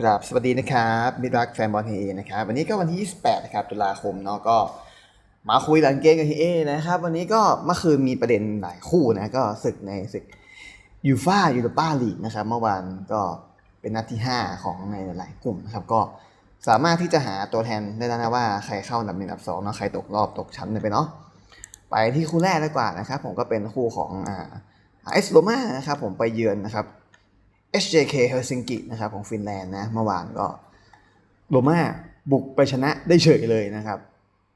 ครับสวัสดีนะครับมิตรรักแฟนบอลเฮเอนะครับวันนี้ก็วันที่ 28 นะครับตุลาคมเนาะก็มาคุยหลังเกมกับเฮเอนะครับ วันนี้ก็เมื่อคืนมีประเด็นหลายคู่นะก็ศึกในศึกยูฟ่ายูโรปาลีกนะครับเมื่อวานก็เป็นนัดที่ 5 ของในหลายกลุ่มนะครับก็สามารถที่จะหาตัวแทนได้แล้วนะว่าใครเข้าอันดับหนึ่งอันดับสองเนาะใครตกรอบตกชั้นไปเนาะไปที่คู่แรกดีกว่านะครับ ผมก็เป็นคู่ของอ่าเอสโรมานะครับผมไปเยือนนะครับ HJK Helsinki นะครับของฟินแลนด์นะเมื่อวานก็โรม่าบุกไปชนะได้เฉยเลยนะครับ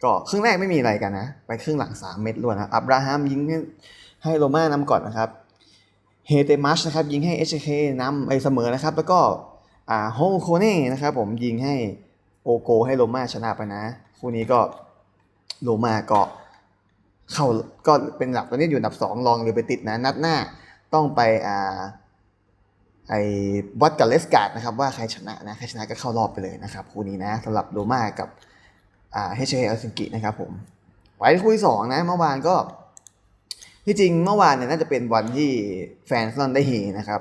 ก็ครึ่งแรกไม่มีอะไรกันนะ ไปครึ่งหลัง 3 เม็ดรวดนะอับราฮัมยิงให้โรม่านำก่อนนะครับเฮเตมัชนะครับยิงให้ HJK นำไปเสมอนะครับ แล้วก็อ่าโฮโคเน่นะครับผมยิงให้โอโกให้โรม่าชนะไปนะ คู่นี้ก็โรม่าก็เข้าก็เป็นหลักตอนนี้อยู่อันดับ 2 รองหรือไปติดนะ นัดหน้าต้องไปอ่า ไอ้วัดกับเลสการ์ดนะครับว่าใครชนะนะใครชนะก็เข้ารอบไปเลยนะครับคู่นี้นะสำหรับโรม่ากับอ่าเฮชเอลซิงกินะครับผมไปที่คู่ที่สองนะเมื่อวานก็ที่จริงเมื่อวานเนี่ยน่าจะเป็นวันที่แฟนฟลอนได้เฮนะครับ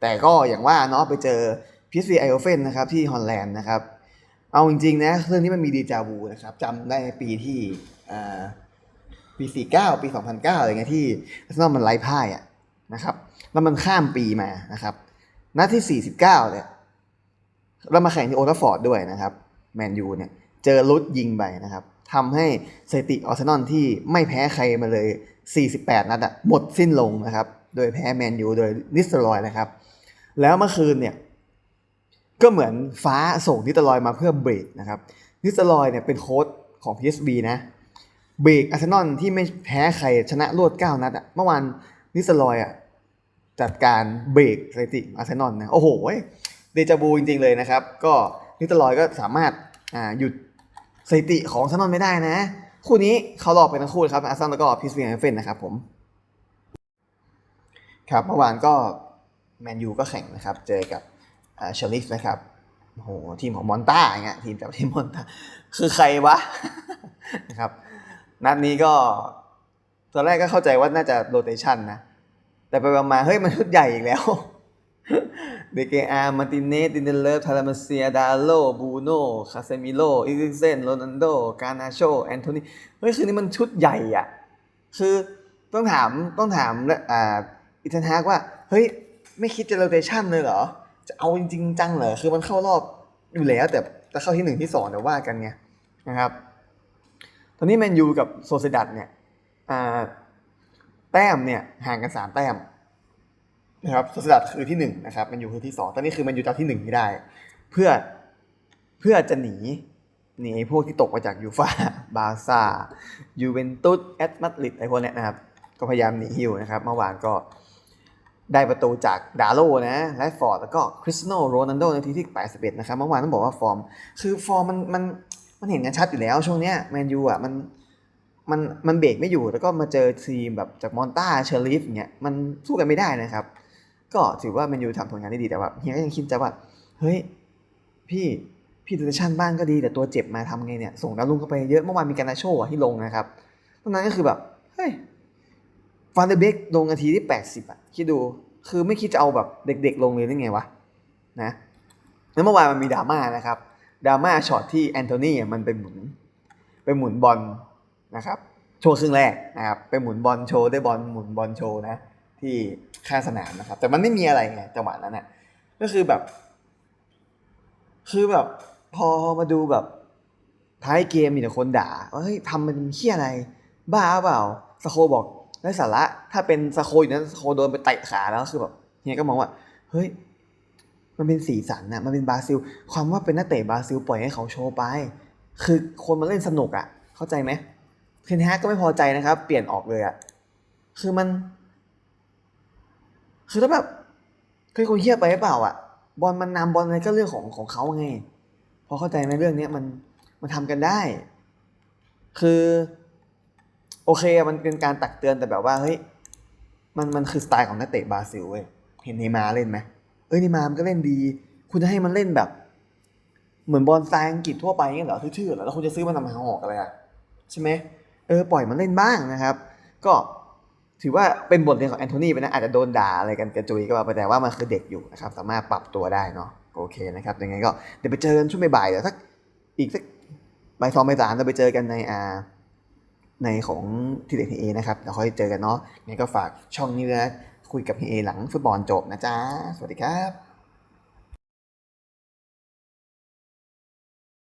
แต่ก็อย่างว่าเนาะไปเจอพีซีไอโอเฟนนะครับที่ฮอลแลนด์นะครับ เอาจริงๆนะเรื่องนี้มันมีดีจาวูนะครับจำได้ปีที่อ่าปี49 ปี 2009อะไรเงี้ยที่อาร์เซนอลมันไล่พ่ายอะนะครับแล้วมันข้ามปีมานะครับ นัดที่ 49 เนี่ยเรามาแข่งที่โอทัฟฟอร์ดด้วยนะครับแมนยูเนี่ยเจอลุดยิงไปนะครับทำให้สถิติอาร์เซนอลที่ไม่แพ้ใครมาเลย 48 นัดอะหมดสิ้นลงนะครับ โดยแพ้แมนยูโดยนิสตอรอยนะครับ แล้วเมื่อคืนเนี่ยก็เหมือนฟ้าส่งนิสตอรอยมาเพื่อเบรกนะครับนิสตอรอยเนี่ยเป็นโค้ชของ PSV นะเบรกอาร์เซนอลที่ไม่แพ้ใครชนะรวด 9 นัดอะเมื่อวานนิสตอรอยอะ จัดการเบรกสถิติอาร์เซนอลนะโอ้โหเดจาบูจริงๆเลยนะครับ ก็นิตลอยก็สามารถาหยุดสถิติของอาร์เซนอลไม่ได้นะ คู่นี้เขารอบไปทั้งคู่ครับอาร์เซนอลแล้วก็พิสเวียเฟนนะครับผมครับเมื่อวานก็แมนยูก็แข่งนะครับ เจอกับเชลิฟนะครับโอ้โหทีมของมอนต้าอย่างเงี้ยทีมจากทีมมอนต้าคือใครวะนะครับนัดนี้ก็ตอนแรกก็เข้าใจว่าน่าจะโรเตชันนะ แต่ไปมาเฮ้ยมันชุดใหญ่อีกแล้วเดเกอาร์มาติเนสดินเดเลฟทารามาเซียดาโลบูโนคาเซมิโลอิซิเซนโรนันโดกานาโชแอนโทนีเฮ้ยคือนี่มันชุดใหญ่อะ คือต้องถามต้องถามอ่าอิทันฮากว่า เฮ้ย ไม่คิดจะโรเตชันเลยเหรอ จะเอาจริงจังเหรอ คือมันเข้ารอบอยู่แล้ว แต่จะเข้าที่หนึ่งที่สองเดี๋ยวว่ากันไงนะครับ ตอนนี้แมนยูกับโซเซดัตเนี่ยอ่า แต้มเนี่ยห่างกันสามแต้มนะครับสดัดคือที่หนึ่งนะครับมันอยู่คือที่สองตอนนี้คือมันอยู่จากที่หนึ่งไม่ได้ เพื่อเพื่อจะหนีหนีไอ้พวกที่ตกมาจากยูฟาบาซ่ายูเวนตุสแอตมาดริดไอ้พวกเนี้ยนะครับ ก็พยายามหนีอยู่นะครับ เมื่อวานก็ได้ประตูจากดาโลนะแรฟอร์ดแล้วก็คริสโนโรนันโดในทีที่ 81 นะครับเมื่อวานต้องบอกว่าฟอร์ม คือฟอร์มมันมันมันเห็นกันชัดอยู่แล้วช่วงเนี้ยแมนยูอะมัน มันมันเบรกไม่อยู่แล้วก็มาเจอทีมแบบจากมอนต้าเชอร์ลีฟอย่างเงี้ยมันสู้กันไม่ได้นะครับ ก็ถือว่าแมนยูทำผลงานได้ดีแต่ว่าเฮียก็ยังคิดใจว่าเฮ้ยพี่พี่ดูชั่นบ้านก็ดีแต่ตัวเจ็บมาทำไงเนี่ยส่งดาวรุ่งเข้าไปเยอะเมื่อวานมีการนาโชว์ที่ลงนะครับตอนนั้นก็คือแบบเฮ้ยฟานเดเบกลงนาทีที่ 80อะคิดดูคือไม่คิดจะเอาแบบเด็กๆลงเลยได้ไงวะนะแล้วเมื่อวานมันมีดราม่านะครับดราม่าช็อตที่แอนโทนีอะมันไปหมุนไปหมุนบอล นะครับโชว์ครึ่งแรกนะครับไปหมุนบอลโชว์ได้บอลหมุนบอลโชว์นะที่ข้างสนามนะครับ แต่มันไม่มีอะไรไงจังหวะนั้นน่ะก็คือแบบ คือแบบพอมาดูแบบท้ายเกมมีแต่คนด่าว่าเฮ้ยทำมันเฮี้ยอะไร บ้าเปล่าสโคบอกไร้สาระ ถ้าเป็นสโคอยู่นั้นสโคโดนไปเตะขาแล้วคือแบบเฮียก็มองว่า เฮ้ย มันเป็นสีสันนะมันเป็นบราซิล ความว่าเป็นนักเตะบราซิลปล่อยให้เขาโชว์ไป คือคนมาเล่นสนุกอะ เข้าใจไหม เทนแฮกก็ไม่พอใจนะครับ เปลี่ยนออกเลยอะคือมัน คือถ้าแบบเคยคนเฮี้ยไปหรือเปล่าอะบอลมันนำบอลอะไรก็เรื่องของของเขาไง พอเข้าใจไหมเรื่องเนี้ยมันมันทำกันได้ คือ โอเคอะมันเป็นการตักเตือนแต่แบบว่าเฮ้ยมันมันคือสไตล์ของนักเตะบราซิลเว้ยเห็นเนมาร์เล่นไหมเอ้ยเนมาร์มันก็เล่นดี คุณจะให้มันเล่นแบบ เหมือนบอลสไตล์อังกฤษทั่วไปเงี้ยเหรอทื่อๆเหรอแล้วคุณจะซื้อมันทำไมหอกอะไรอะใช่ไหม เออปล่อยมันเล่นบ้างนะครับ ก็ถือว่าเป็นบทเรียนของแอนโทนีไปนะอาจจะโดนด่าอะไรกันกระจุยก็ว่าไปแต่ว่ามันคือเด็กอยู่นะครับ สามารถปรับตัวได้เนาะโอเคนะครับยังไงก็เดี๋ยวไปเจอกันช่วงบ่ายๆเดี๋ยวสักอีกสักบ่ายสองบ่ายสามเราไปเจอกันในอ่าในของทีเด็กทีเอนะครับเดี๋ยวค่อยเจอกันเนาะงั้นก็ฝากช่องนี้วยนะคุยกับทีเอหลังฟุตบอลจบนะจ๊ะสวัสดีครับ